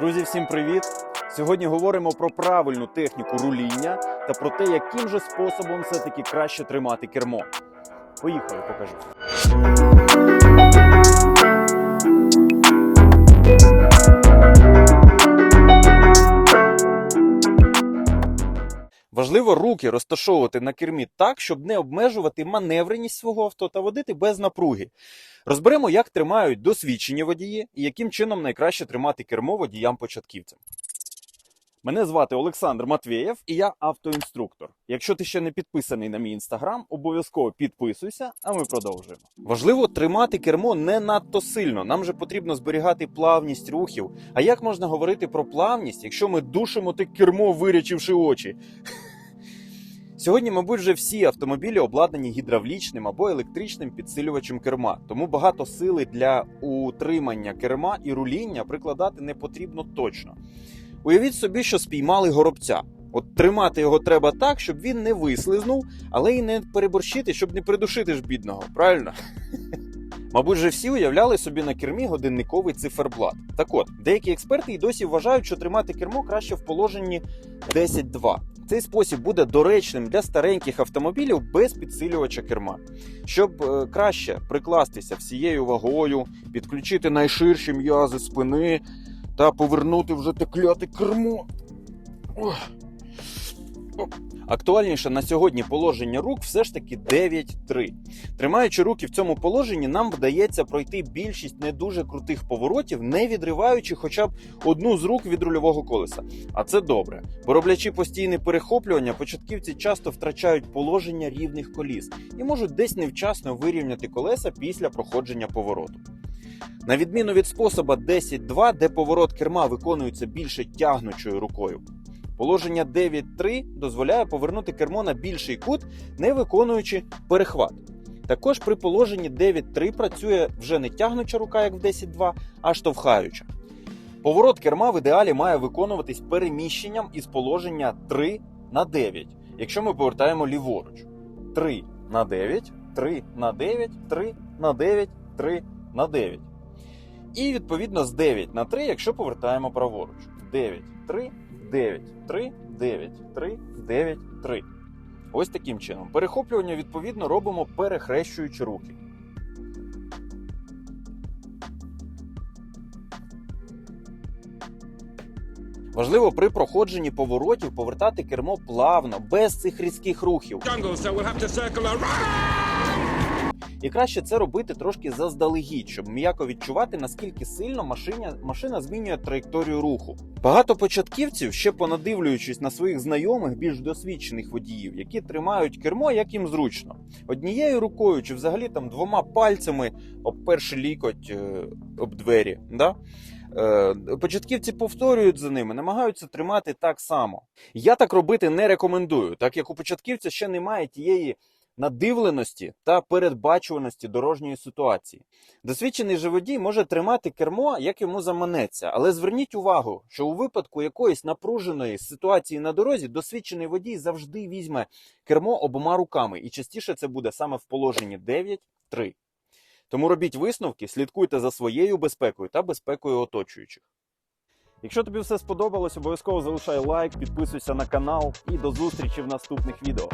Друзі, всім привіт! Сьогодні говоримо про правильну техніку руління та про те, яким же способом все-таки краще тримати кермо. Поїхали, покажу. Важливо руки розташовувати на кермі так, щоб не обмежувати маневреність свого авто та водити без напруги. Розберемо, як тримають досвідчені водії і яким чином найкраще тримати кермо водіям-початківцям. Мене звати Олександр Матвєєв і я автоінструктор. Якщо ти ще не підписаний на мій інстаграм, обов'язково підписуйся, а ми продовжуємо. Важливо тримати кермо не надто сильно. Нам же потрібно зберігати плавність рухів. А як можна говорити про плавність, якщо ми душимо те кермо, вирячивши очі? Сьогодні, мабуть, вже всі автомобілі обладнані гідравлічним або електричним підсилювачем керма, тому багато сили для утримання керма і руління прикладати не потрібно точно. Уявіть собі, що спіймали горобця. От тримати його треба так, щоб він не вислизнув, але й не переборщити, щоб не придушити ж бідного, правильно? Мабуть, же всі уявляли собі на кермі годинниковий циферблат. Так от, деякі експерти й досі вважають, що тримати кермо краще в положенні 10-2. Цей спосіб буде доречним для стареньких автомобілів без підсилювача керма. Щоб е, краще прикластися всією вагою, підключити найширші м'язи спини та повернути вже те кляте кермо. Оп. Актуальніше на сьогодні положення рук все ж таки 9-3. Тримаючи руки в цьому положенні, нам вдається пройти більшість не дуже крутих поворотів, не відриваючи хоча б одну з рук від рульового колеса. А це добре. Бо роблячи постійне перехоплювання, початківці часто втрачають положення рівних коліс і можуть десь невчасно вирівняти колеса після проходження повороту. На відміну від способа 10-2, де поворот керма виконується більше тягнучою рукою. Положення 9-3 дозволяє повернути кермо на більший кут, не виконуючи перехват. Також при положенні 9-3 працює вже не тягнуча рука, як в 10-2, а штовхаюча. Поворот керма в ідеалі має виконуватись переміщенням із положення 3 на 9, якщо ми повертаємо ліворуч. 3 на 9, 3 на 9, 3 на 9, 3 на 9. І відповідно з 9 на 3, якщо повертаємо праворуч. 9, 3, 9, 3, 9, 3, 9, 3. Ось таким чином. Перехоплювання відповідно робимо перехрещуючи руки. Важливо при проходженні поворотів повертати кермо плавно, без цих різких рухів. jungle, so we'll have to circle around. І краще це робити трошки заздалегідь, щоб м'яко відчувати, наскільки сильно машина, машина змінює траєкторію руху. Багато початківців, ще понадивлюючись на своїх знайомих, більш досвідчених водіїв, які тримають кермо, як їм зручно, однією рукою чи взагалі там двома пальцями об перший лікоть е, об двері. Да? Е, Початківці повторюють за ними, намагаються тримати так само. Я так робити не рекомендую, так як у початківця ще немає тієї надивленості та передбачуваності дорожньої ситуації. Досвідчений же водій може тримати кермо, як йому заманеться, але зверніть увагу, що у випадку якоїсь напруженої ситуації на дорозі досвідчений водій завжди візьме кермо обома руками, і частіше це буде саме в положенні 9-3. Тому робіть висновки, слідкуйте за своєю безпекою та безпекою оточуючих. Якщо тобі все сподобалось, обов'язково залишай лайк, підписуйся на канал і до зустрічі в наступних відео.